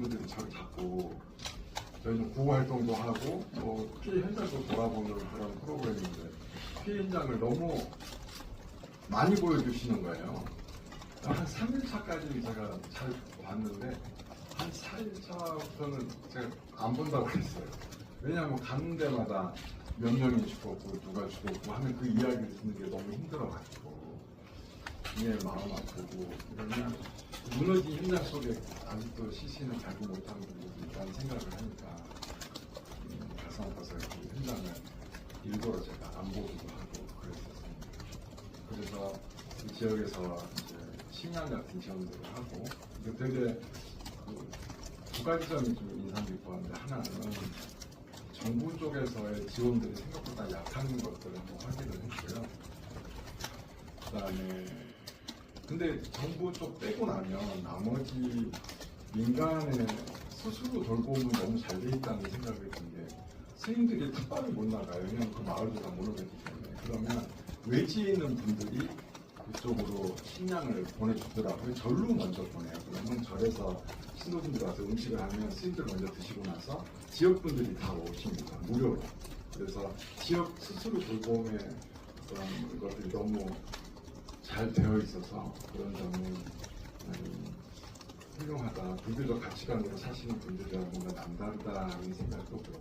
분들이 저를 자꾸 저희는 구호 활동도 하고 또 피해 현장도 돌아보는 그런 프로그램인데 피해 현장을 너무 많이 보여주시는 거예요. 한 3일차까지 제가 잘 봤는데 한 4일차부터는 제가 안 본다고 했어요. 왜냐하면 가는 데마다 몇 명이 죽었고 누가 죽었고 하면 그 이야기를 듣는 게 너무 힘들어가지고 이게 마음 아프고 그러면 무너진 현장 속에 아직도 시신을 발견 못하는 분들이 있다는 생각을 하니까 음, 가슴 아파서 그 현장을 일부러 제가 안 보기도 하고 그랬었습니다. 그래서 이 지역에서 이제 식량 같은 지원들을 하고 이게 되게 그두 가지 점이 좀 인상 깊었는데 하나는 정부 쪽에서의 지원들이 생각보다 약한 것들을 한번 확인을 했고요. 그다음에 근데 정부 쪽 빼고 나면 나머지 민간의 스스로 돌봄은 너무 잘 돼 있다는 생각이 든게 스님들이 탁발을 못 나가요. 왜냐면 그 마을도 다 무너졌기 때문에. 그러면 외지에 있는 분들이 그쪽으로 식량을 보내주더라고요. 절로 먼저 보내요. 그러면 절에서 신도분들 와서 음식을 하면 스님들 먼저 드시고 나서 지역분들이 다 오십니다. 무료로. 그래서 지역 스스로 돌봄의 그런 것들이 너무 잘 되어 있어서 그런 음, 훌륭하다. 불교적 가치관으로 사시는 분들이랑 뭔가 남다르다는 생각도 들어요.